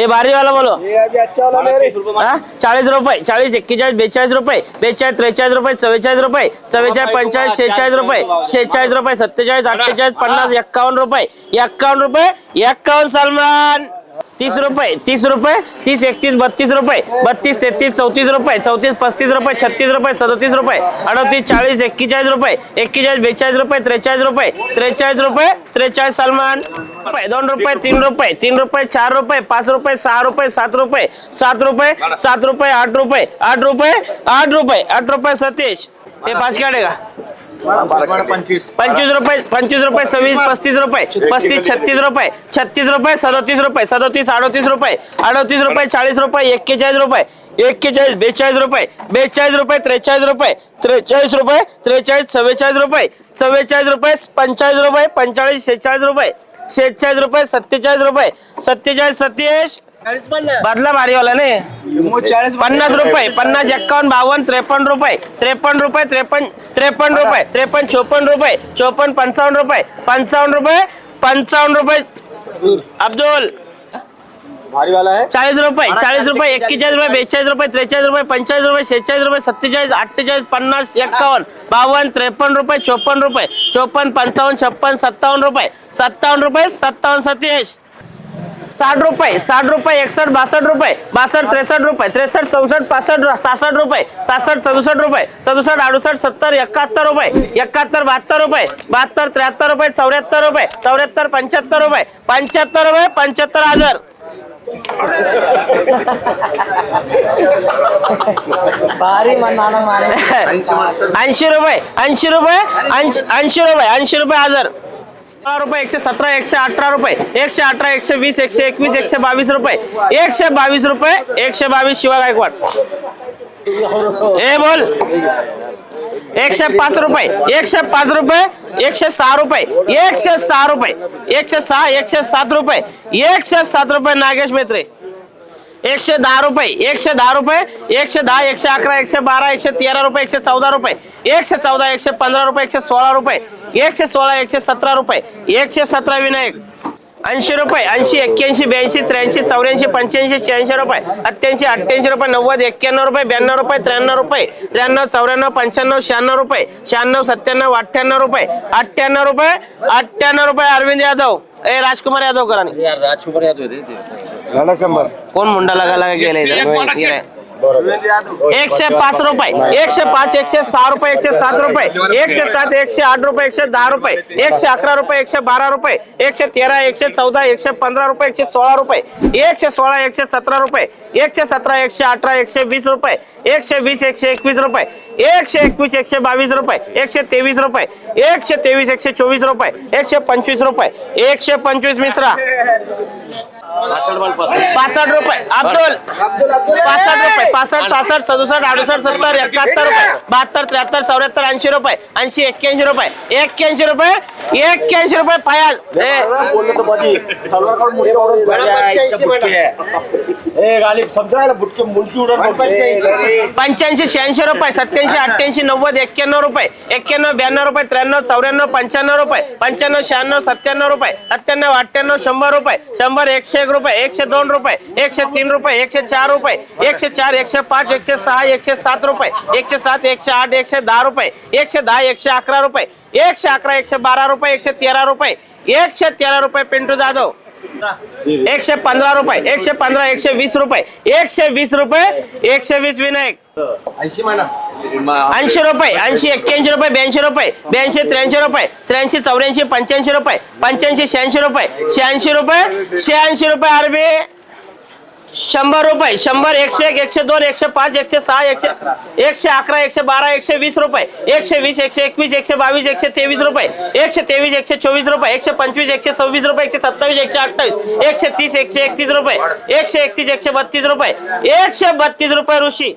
हे बोलो. ये अभी अच्छा वाला ले रे. हा? चाळीस रुपये चाळीस एक्केचाळीस बेचाळीस रुपये बेचाळीस त्रेचाळीस रुपये चव्वेचाळीस रुपये चव्वेचाळीस पंचेचाळीस शेहेचाळीस रुपये शेहेचाळीस रुपये सत्तेचाळीस अठ्ठेचाळीस पन्नास एक्कावन्न रुपये एक्कावन्न रुपये एक्कावन्न सलमान. तीस रुपये तीस रुपये तीस एकतीस बत्तीस रुपये बत्तीस तेहतीस चौतीस रुपये चौतीस पस्तीस रुपये छत्तीस रुपये सदतीस रुपये अडतीस चाळीस एक्केचाळीस रुपये एक्केचाळीस बेचाळीस रुपये त्रेचाळीस रुपये त्रेचाळीस रुपये त्रेचाळीस सलमान रुपये दोन रुपये तीन रुपये तीन रुपये चार रुपये पाच रुपये सहा रुपये सात रुपये सात रुपये सात रुपये आठ रुपये आठ रुपये आठ रुपये आठ रुपये सतीश हे पाच काढे का? पंचवीस पंचवीस रुपये पंचवीस रुपये सव्वीस पस्तीस रुपये पस्तीस छत्तीस रुपये छत्तीस रुपये सदोतीस रुपये सदोतीस अडोतीस रुपये अडोतीस रुपये चाळीस रुपये एक्केचाळीस रुपये एक्केचाळीस बेचाळीस रुपये बेचाळीस रुपये त्रेचाळीस रुपये त्रेचाळीस रुपये त्रेचाळीस चव्वेचाळीस रुपये चव्वेचाळीस रुपये पंचाळीस रुपये पंचाळीस शेहेचाळीस रुपये शेहेचाळीस रुपये सत्तेचाळीस रुपये सत्तेचाळीस सत्तेचाळीस बदला भारीवाला नाही. पन्नास रुपये पन्नास एक्कावन्न बावन्न त्रेपन्न रुपये त्रेपन्न रुपये त्रेपन्न त्रेपन्न रुपये त्रेपन्न चोपन्न रुपये चोपन्न पंचावन्न रुपये पंचावन्न रुपये पंचावन्न रुपये. अब्दुल. भारी वाला है चाळीस रुपये चाळीस रुपये एक्केचाळीस रुपये बेचाळीस रुपये त्रेचाळीस रुपये पंचेचाळीस रुपये शेहेचाळीस रुपये सत्तेचाळीस अठ्ठेचाळीस पन्नास एक्कावन्न बावन्न त्रेपन्न रुपये चोपन्न रुपये चोपन्न पंचावन्न छप्पन सत्तावन्न रुपये सत्तावन्न रुपये सत्तावन्न सत्तेचाळीस. साठ रुपये साठ रुपये एकसष्ट बासष्ट रुपये बासष्ट त्रेसष्ट रुपये त्रेसष्ट चौसष्ट पासष्ट सहासष्ट रुपये सहासष्ट सदुसष्ट रुपये सदुसष्ट अडुसष्ट सत्तर एकाहत्तर रुपये एकाहत्तर बहात्तर रुपये बहात्तर त्र्याहत्तर रुपये चौऱ्याहत्तर रुपये चौऱ्याहत्तर पंच्याहत्तर रुपये पंच्याहत्तर रुपये पंच्याहत्तर हजार. भारी ऐंशी रुपये ऐंशी रुपये ऐंशी रुपये ऐंशी रुपये हजार. रुपये एकशे सतरा एकशे अठरा रुपये एकशे अठरा एकशे वीस एकशे एकवीस एकशे बावीस रुपये एकशे बावीस रुपये एकशे बावीस शिवा गायकवाड ए बोल एकशे पाच रुपये एकशे पाच रुपये एकशे सहा रुपये एकशे सहा रुपये एकशे सहा एकशे सात रुपये एकशे सात रुपये नागेश मेत्रे एकशे दहा रुपये एकशे दहा रुपये एकशे दहा एकशे अकरा एकशे बारा एकशे तेरा रुपये एकशे चौदा रुपये एकशे चौदा एकशे पंधरा रुपये एकशे सोळा रुपये एकशे सोळा एकशे सतरा रुपये. एकशे सतरा विनायक. ऐंशी रुपये ऐंशी एक्क्याऐंशी ब्याऐंशी त्र्याऐंशी चौऱ्याऐंशी पंच्याऐंशी शहाऐंशी रुपये. अठ्ठ्याऐंशी अठ्ठ्याऐंशी रुपये नव्वद एक्क्याण्णव रुपये ब्याण्णव रुपये त्र्याण्णव रुपये त्र्याण्णव चौऱ्याण्णव पंच्याण्णव शहाण्णव रुपये शहाण्णव सत्त्याण्णव अठ्ठ्याण्णव रुपये अठ्ठ्याण्णव रुपये अठ्ठ्याण्णव रुपये अरविंद यादव. ए राजकुमार यादव करानी राजकुमार यादव कोण मुंडा लागा लागा गेलाय एकशे पाच रुपये. एकशे पाच एकशे सहा रुपये एकशे सात रुपये. एकशे सात एकशे आठ रुपये एकशे दहा रुपये. एकशे अकरा रुपये एकशे बारा रुपये. एकशे तेरा एकशे चौदा एकशे पंधरा रुपये एकशे सोळा रुपये. एकशे सोळा एकशे सतरा रुपये. एकशे सतरा एकशे अठरा एकशे वीस रुपये एकशे वीस एकशे एकवीस रुपये एकशे एकवीस एकशे बावीस रुपये एकशे तेवीस रुपये एकशे तेवीस एकशे चोवीस रुपये एकशे पंचवीस रुपये एकशे पंचवीस मिश्रा पासष्ट रुपये अब्दुल पासष्ट रुपये पासष्ट सहासष्ट सदुसष्ट अडुसष्ट सत्तर एकाहत्तर रुपये बहात्तर त्र्याहत्तर चौऱ्याहत्तर ऐंशी रुपये ऐंशी एक्क्याऐंशी रुपये एक्क्याऐंशी रुपये एक्क्याऐंशी रुपये पायाल ए, गाली समजायला बुटके मुलगी उडत पंच्याऐंशी शहाऐंशी रुपये सत्याऐंशी अठ्ठ्याऐंशी नव्वद एक्क्याण्णव रुपये एक्क्याण्णव ब्याण्णव रुपये त्र्याण्णव चौऱ्याण्णव पंच्याण्णव रुपये पंच्याण्णव शहाण्णव सत्त्याण्णव रुपये सत्त्याण्णव अठ्ठ्याण्णव शंभर रुपये शंभर एकशे एक रुपये एकशे दोन रुपये एकशे तीन रुपये एकशे चार रुपये एकशे चार एकशे पाच एकशे सहा एकशे सात रुपये एकशे सात एकशे आठ एकशे दहा रुपये एकशे दहा एकशे अकरा रुपये एकशे अकरा एकशे बारा रुपये एकशे तेरा रुपये एकशे तेरा रुपये पिंटू जाधव. एकशे पंधरा रुपये एकशे पंधरा एकशे वीस रुपये एकशे वीस रुपये एकशे वीस विनायक. ऐंशी म्हणा. ऐंशी रुपये ऐंशी एक्क्याऐंशी रुपये ब्याऐंशी रुपये ब्याऐंशी त्र्याऐंशी रुपये त्र्याऐंशी चौऱ्याऐंशी पंच्याऐंशी रुपये पंच्याऐंशी शहाऐंशी रुपये शहाऐंशी रुपये शहाऐंशी रुपये अरबी शंभर रुपये शंभर एकशे एक एकशे दोन एकशे पाच एकशे सहा एकशे एकशे अकरा एकशे बारा एकशे वीस रुपये एकशे वीस एकशे एकवीस एकशे बावीस एकशे तेवीस रुपये एकशे तेवीस एकशे चोवीस रुपये एकशे पंचवीस एकशे सव्वीस रुपये एकशे सत्तावीस एकशे अठ्ठावीस एकशे तीस एकशे एकतीस रुपये एकशे एकतीस एकशे बत्तीस रुपये एकशे बत्तीस रुपये ऋषी.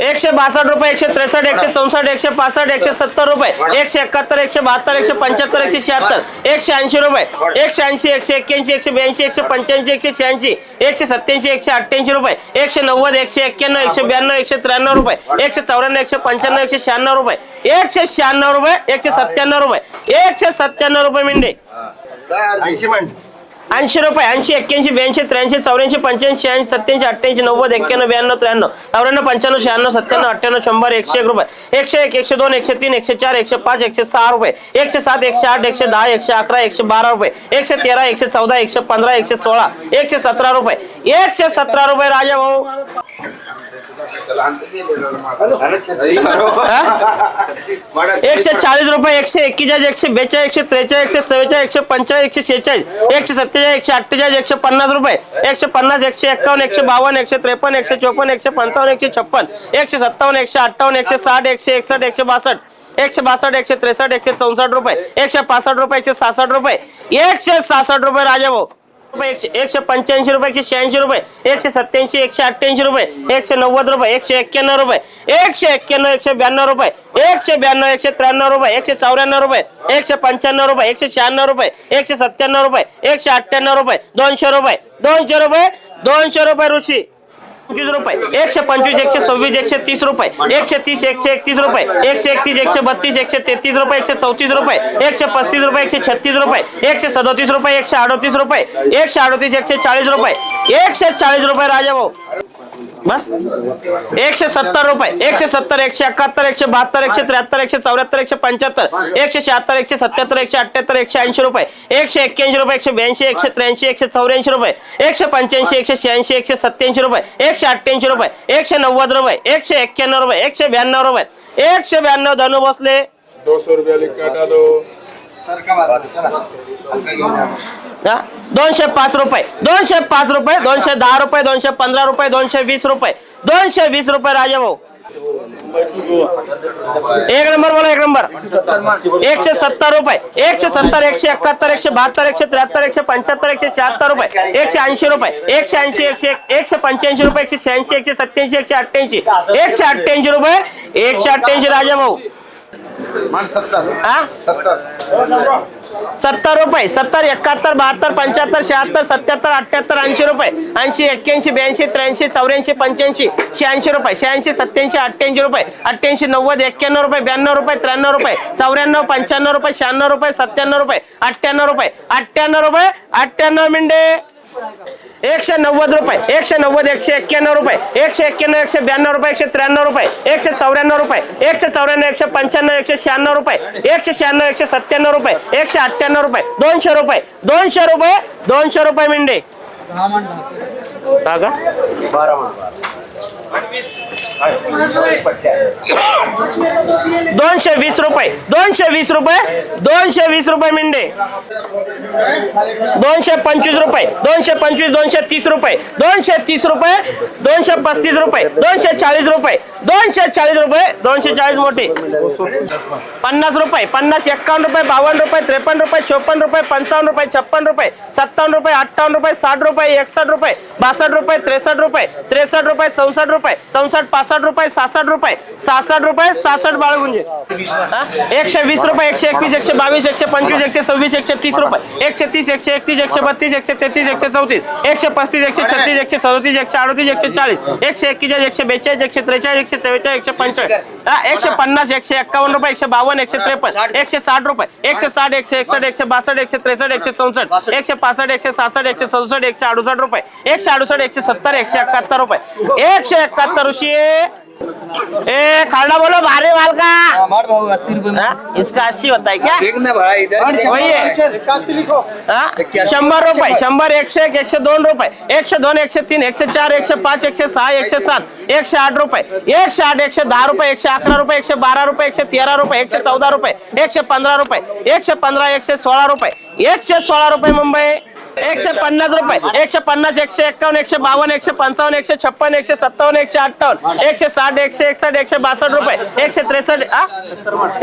एकशे बासष्ट रुपये एकशे त्रेसष्ट एकशे चौसष्ट एकशे पासष्ट एकशे सत्तर रुपये एकशे एकाहत्तर एकशे बहात्तर एकशे पंच्याहत्तर एकशे शहात्तर एकशे ऐंशी रुपये एकशे ऐंशी एकशे एक्क्याऐंशी एकशे ब्याऐंशी एकशे पंच्याऐंशी एकशे शहाऐंशी एकशे सत्याऐंशी एकशे अठ्ठ्याऐंशी रुपये एकशे नव्वद एकशे एक्क्याण्णव एकशे ब्याण्णव एकशे त्र्याण्णव रुपये एकशे चौऱ्याण्णव एकशे पंच्याण्णव एकशे शहाण्णव रुपये एकशे शहाण्णव रुपये एकशे सत्त्याण्णव रुपये एकशे सत्त्याण्णव रुपये मिंडे. ऐंशी रुपये ऐंशी एक्क्याऐंशी ब्याऐंशी त्र्याऐंशी चौऱ्याऐंशी पंच्याऐंशी ऐंशी सत्याऐंशी अठ्ठ्याऐंशी नव्वद एक्क्याण्णव ब्याण्णव त्र्याण्णव चौऱ्याण्णव पंच्याण्णव शहाण्णव सत्त्याण्णव अठ्ठ्याण्णव शंभर एकशे एक रुपये एकशे एक एकशे दोन एकशे तीन एकशे चार एकशे पाच एकशे सहा रुपये एकशे सात एकशे आठ एकशे दहा एकशे अकरा एकशे बारा रुपये एकशे तेरा एकशे चौदा एकशे पंधरा एकशे सोळा एकशे सतरा रुपये एकशे सतरा रुपये राजा भाऊ. एकशे चाळीस रुपये, एकशे एक्केचाळीस, एकशे बेचाळीस, एकशे त्रेचाळीस, एकशे चव्वेचाळीस, एकशे पंचेचाळीस एकशे शेहेचाळीस, एकशे सत्तेचाळीस, एकशे अठ्ठेचाळीस, एकशे पन्नास रुपये, एकशे पन्नास, एकशे एक्कावन्न, एकशे बावन्न, एकशे त्रेपन्न, एकशे चोपन्न, एकशे पंचावन्न, एकशे छप्पन्न एकशे सत्तावन्न, एकशे अठ्ठावन्न, एकशे साठ, एकशे एकसष्ट एकशे बासष्ट एकशे बासष्ट, एकशे त्रेसष्ट, एकशे चौसष्ट रुपये, एकशे पासष्ट रुपये, एकशे सहासष्ट रुपये, एकशे सहासष्ट रुपये राजाभाऊ रुपये एकशे एकशे पंच्याऐंशी रुपये एकशे शहाऐंशी रुपये एकशे सत्याऐंशी एकशे अठ्ठ्याऐंशी रुपये एकशे नव्वद रुपये एकशे एक्क्याण्णव रुपये एकशे एक्क्याण्णव एकशे ब्याण्णव रुपये एकशे ब्याण्णव एकशे त्र्याण्णव रुपये एकशे चौऱ्याण्णव रुपये एकशे पंच्याण्णव रुपये एकशे शहाण्णव रुपये एकशे सत्त्याण्णव रुपये एकशे अठ्ठ्याण्णव रुपये दोनशे रुपये दोनशे रुपये दोनशे रुपये ऋषी पंचवीस रुपये. एकशे पंचवीस एकशे सव्वीस एकशे तीस रुपये. एकशे तीस एकशे एकतीस रुपये. एकशे एकतीस एकशे बत्तीस एकशे तेहतीस रुपये एकशे चौतीस रुपये. एकशे पस्तीस रुपये एकशे छत्तीस रुपये. एकशे सदोतीस रुपये एकशे अडोतीस रुपये. एकशे अडोतीस एकशे चाळीस रुपये. एकशे चाळीस रुपये राजा भाऊ. बस? एकशे सत्तर रुपये. एकशे सत्तर एकशे एकाहत्तर एकशे बहात्तर एकशे त्र्याहत्तर एकशे चौऱ्याहत्तर एकशे पंच्याहत्तर एकशे शहात्तर एकशे सत्याहत्तर एकशे अठ्ठ्याहत्तर एकशे ऐंशी रुपये. एकशे एक्क्याऐंशी रुपये एकशे ब्याऐंशी एकशे त्र्याऐंशी एकशे चौऱ्याऐंशी रुपये. एकशे पंच्याऐंशी एकशे शहाऐंशी एकशे सत्याऐंशी रुपये. एकशे अठ्ठ्याऐंशी रुपये. एकशे नव्वद रुपये. एकशे एक्क्याण्णव रुपये. एकशे ब्याण्णव रुपये. एकशे ब्याण्णव धनु बसले. दो. सौ रुपया लिख दो? दोनशे पाच रुपये दोनशे पाच रुपये दोनशे दहा रुपये दोनशे पंधरा रुपये दोनशे वीस रुपये दोनशे वीस रुपये राजा भाऊ एक नंबर बोला एक नंबर एकशे सत्तर रुपये एकशे सत्तर एकशे एकाहत्तर एकशे बहात्तर एकशे त्र्याहत्तर एकशे पंच्याहत्तर एकशे शहात्तर रुपये एकशे ऐंशी रुपये एकशे ऐंशी एकशे एकशे पंच्याऐंशी रुपये एकशे शहाऐंशी एकशे सत्याऐंशी एकशे अठ्ठ्याऐंशी एकशे अठ्ठ्याऐंशी रुपये एकशे अठ्ठ्याऐंशी राजा भाऊ हा सत्तर. रुपये. सत्तर एकाहत्तर बहात्तर पंच्याहत्तर शहात्तर सत्याहत्तर अठ्ठ्याहत्तर ऐंशी रुपये. ऐंशी एक्क्याऐंशी ब्याऐंशी त्र्याऐंशी चौऱ्याऐंशी पंच्याऐंशी शहाऐंशी रुपये. शहाऐंशी सत्याऐंशी अठ्ठ्याऐंशी रुपये. अठ्ठ्याऐंशी नव्वद एक्क्याण्णव रुपये ब्याण्णव रुपये त्र्याण्णव रुपये. चौऱ्याण्णव पंच्याण्णव रुपये शहाण्णव रुपये सत्त्याण्णव रुपये अठ्ठ्याण्णव रुपये. अठ्ठ्याण्णव रुपये अठ्ठ्याण्णव मिंडे. एकशे नव्वद रुपये एकशे नव्वद एकशे एक्क्याण्णव रुपये एकशे एक्क्याण्णव एकशे ब्याण्णव रुपये एकशे त्र्याण्णव रुपये एकशे चौऱ्याण्णव रुपये एकशे चौऱ्याण्णव एकशे पंच्याण्णव एकशे शहाण्णव रुपये एकशे शहाण्णव एकशे सत्त्याण्णव रुपये एकशे अठ्ठ्याण्णव रुपये दोनशे रुपये दोनशे रुपये दोनशे रुपये मिंडे. दोनशे वीस रुपये दोनशे वीस रुपये दोनशे वीस रुपये मिंडे. दोनशे पंचवीस रुपये दोनशे पंचवीस दोनशे तीस रुपये दोनशे तीस रुपये दोनशे पस्तीस रुपये दोनशे चाळीस रुपये. दोनशे चाळीस रुपये दोनशे चाळीस मोठे. पन्नास रुपये पन्नास एक्कावन्न रुपये बावन्न रुपये त्रेपन्न रुपये चोपन्न रुपये पंचावन्न रुपये छप्पन रुपये सत्तावन्न रुपये अठ्ठावन्न रुपये साठ रुपये एकसष्ट रुपये बासष्ट रुपये त्रेसष्ट रुपये त्रेसष्ट रुपये चौसष्ट रुपये चौसष्ट पासष्ट रुपये सहासष्ट रुपये सहासष्ट रुपये सहासष्ट बाळगुंजे. एकशे वीस रुपये एकशे एकवीस एकशे बावीस एकशे पंचवीस एकशे सव्वीस एकशे तीस रुपये एकशे तीस एकशे एकतीस एकशे बत्तीस एकशे तेहतीस एकशे चौतीस एकशे पस्तीस एकशे छत्तीस एकशे चौतीस एकशे अडतीस एकशे चाळीस एकशे एक्केचाळीस एकशे बेचाळीस एकशे त्रेचाळीस एकशे चव्वेचाळीस एकशे पंचेचाळीस हा, एकशे पन्नास एकशे एक्कावन्न रुपये एकशे बावन्न एकशे त्रेपन्न एकशे साठ. रुपये एकशे साठ. एकशे एकसष्ट एकशे बासष्ट. एकशे त्रेसष्ट एकशे चौसष्ट एकशे पासष्ट एकशे सहासष्ट एकशे चौसष्ट एकशे अडुसष्ट रुपये. एकशे अडुसष्ट एकशे सत्तर एकशे एकाहत्तर रुपये. एकशे एकाहत्तर ऋषी ए खाना बोलो भारी माल का? हमारे भाव अस्सी रुपए में हाँ, इसका अस्सी होता है क्या देखना भाई इधर वही है। हाँ? शंभर रुपये शंभर एकशे एक एकशे दोन रुपये. एकशे दोन एकशे तीन एकशे चार एकशे पाच एकशे सहा एकशे सात एकशे आठ रुपये. एकशे आठ एकशे दहा रुपये एकशे अकरा रुपये एकशे बारा रुपये एकशे तेरा रुपये एकशे चौदा रुपये एकशे पंधरा रुपये एकशे पंधरा एकशे सोळा रुपये. एकशे सोळा रुपये मुंबई. एकशे पन्नास रुपये. एकशे पन्नास एकशे एक्कावन्न एकशे बावन्न एकशे पंचावन्न एकशे छप्पन एकशे सत्तावन्न एकशे अठ्ठावन्न एकशे साठ एकशे एकसष्ट एकशे बासष्ट रुपये एकशे त्रेसष्ट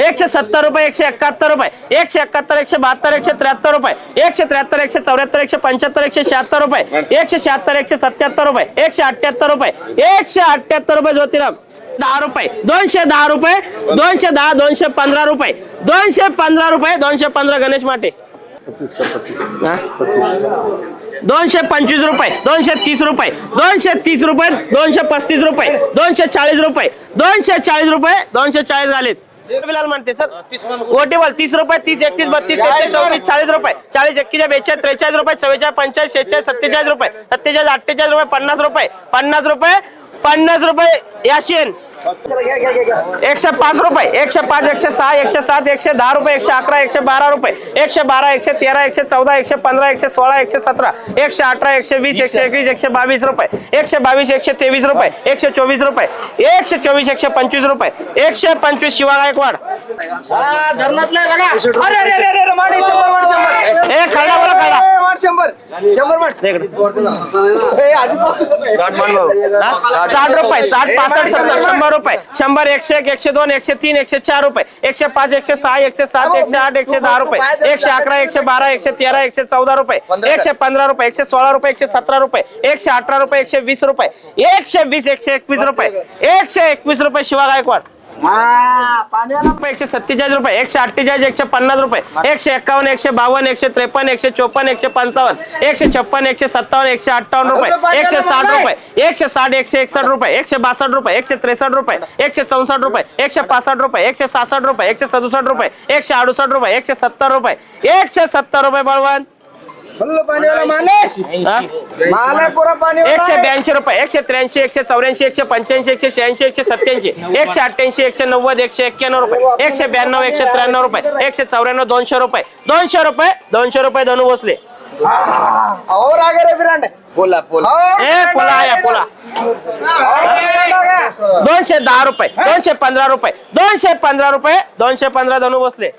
एकशे सत्तर रुपये एकशे एकाहत्तर रुपये एकशे एकाहत्तर एकशे बहात्तर एकशे त्र्याहत्तर रुपये एकशे त्र्याहत्तर एकशे चौऱ्याहत्तर एकशे पंच्याहत्तर एकशे शहात्तर रुपये एकशे शहात्तर एकशे सत्याहत्तर रुपये एकशे अठ्ठ्याहत्तर रुपये एकशे अठ्ठ्याहत्तर रुपये ज्योतिराम दहा रुपये दोनशे दहा रुपये दोनशे दहा दोनशे पंधरा रुपये दोनशे पंधरा रुपये दोनशे पंधरा गणेश माटे. पच्चीस का पच्चीस. हा? पच्चीस. दोनशे पंचवीस रुपये दोनशे तीस रुपये दोनशे तीस रुपये दोनशे पस्तीस रुपये दोनशे चाळीस रुपये दोनशे चाळीस रुपये दोनशे चाळीस झालेत. बिलाल म्हणते सर ओटी बॉल. तीस रुपये तीस एकतीस बत्तीस तेहतीस चौतीस चाळीस रुपये चाळीस एक्केचाळीस बेचाळीस त्रेचाळीस रुपये चव्वेचाळीस पंचाळीस शेहेचाळीस सत्तेचाळीस रुपये सत्तेचाळीस अठ्ठेचाळीस रुपये पन्नास रुपये पन्नास रुपये पन्नास रुपये याशीन एकशे पाच रुपये एकशे पाच एकशे सहा एकशे सात एकशे दहा रुपये एकशे अकरा एकशे बारा रुपये एकशे बारा एकशे तेरा एकशे चौदा एकशे पंधरा एकशे सोळा एकशे सतरा एकशे अठरा एकशे वीस एकशे एकवीस एकशे बावीस रुपये एकशे बावीस एकशे तेवीस रुपये एकशे चोवीस रुपये एकशे चोवीस एकशे पंचवीस रुपये एकशे पंचवीस शिवा गायकवाड धरणातलं आहे बघा. अरे अरे अरे अरे अरे माडे शंभर वाट शंभर. ए खरडा बोला खरडा ए, वाट शंभर. शंभर वाट ए, आधी पाहतो. साठ हा? रुपये साठ पासष्ट सत्तर शंभर. रुपये. शंभर एकशे एक एकशे दोन एकशे तीन एकशे चार रुपये. एकशे पाच एकशे सहा एकशे सात एकशे आठ एकशे दहा रुपये. एकशे अकरा एकशे बारा एकशे तेरा एकशे चौदा रुपये. एकशे पंधरा रुपये एकशे सोळा रुपये एकशे सतरा रुपये एकशे अठरा रुपये एकशे वीस रुपये एकशे वीस एकशे एकवीस रुपये एकशे एकवीस रुपये शिवा गायकवाड. रुपये एकशे सत्तेचाळीस रुपये एकशे अठ्ठेचाळीस एकशे पन्नास रुपये एकशे एक्कावन्न एकशे बावन्न एकशे त्रेपन्न एकशे चोपन्न एकशे पंचावन्न एकशे छप्पन एकशे सत्तावन्न एकशे अठ्ठावन्न रुपये एकशे साठ रुपये एकशे साठ एकशे एकसष्ट रुपये एकशे बासष्ट रुपये एकशे त्रेसष्ट रुपये एकशे चौसष्ट रुपये एकशे पासष्ट रुपये एकशे सहासष्ट रुपये एकशे सदुसष्ट रुपये एकशे अडुसष्ट रुपये एकशे सत्तर रुपये एकशे सत्तर रुपये बळवंत पाणीवाला माल आहे. हा? माल आहे पुरा पाणीवाला एकशे. ब्याऐंशी रुपये एकशे त्र्याऐंशी एकशे चौऱ्याऐंशी एकशे पंच्याऐंशी एकशे शहाऐंशी एकशे सत्याऐंशी एकशे अठ्ठ्याऐंशी एकशे नव्वद एकशे एक्क्याण्णव रुपये एकशे ब्याण्णव एकशे त्र्याण्णव रुपये एकशे चौऱ्याण्णव दोनशे रुपये दोनशे रुपये दोनशे रुपये धनु बसले. और आगे रे विरांड बोला बोला और ए पोला या पोला. बघा. दोनशे दहा रुपये दोनशे पंधरा रुपये दोनशे पंधरा रुपये दोनशे पंधरा धनु बसले.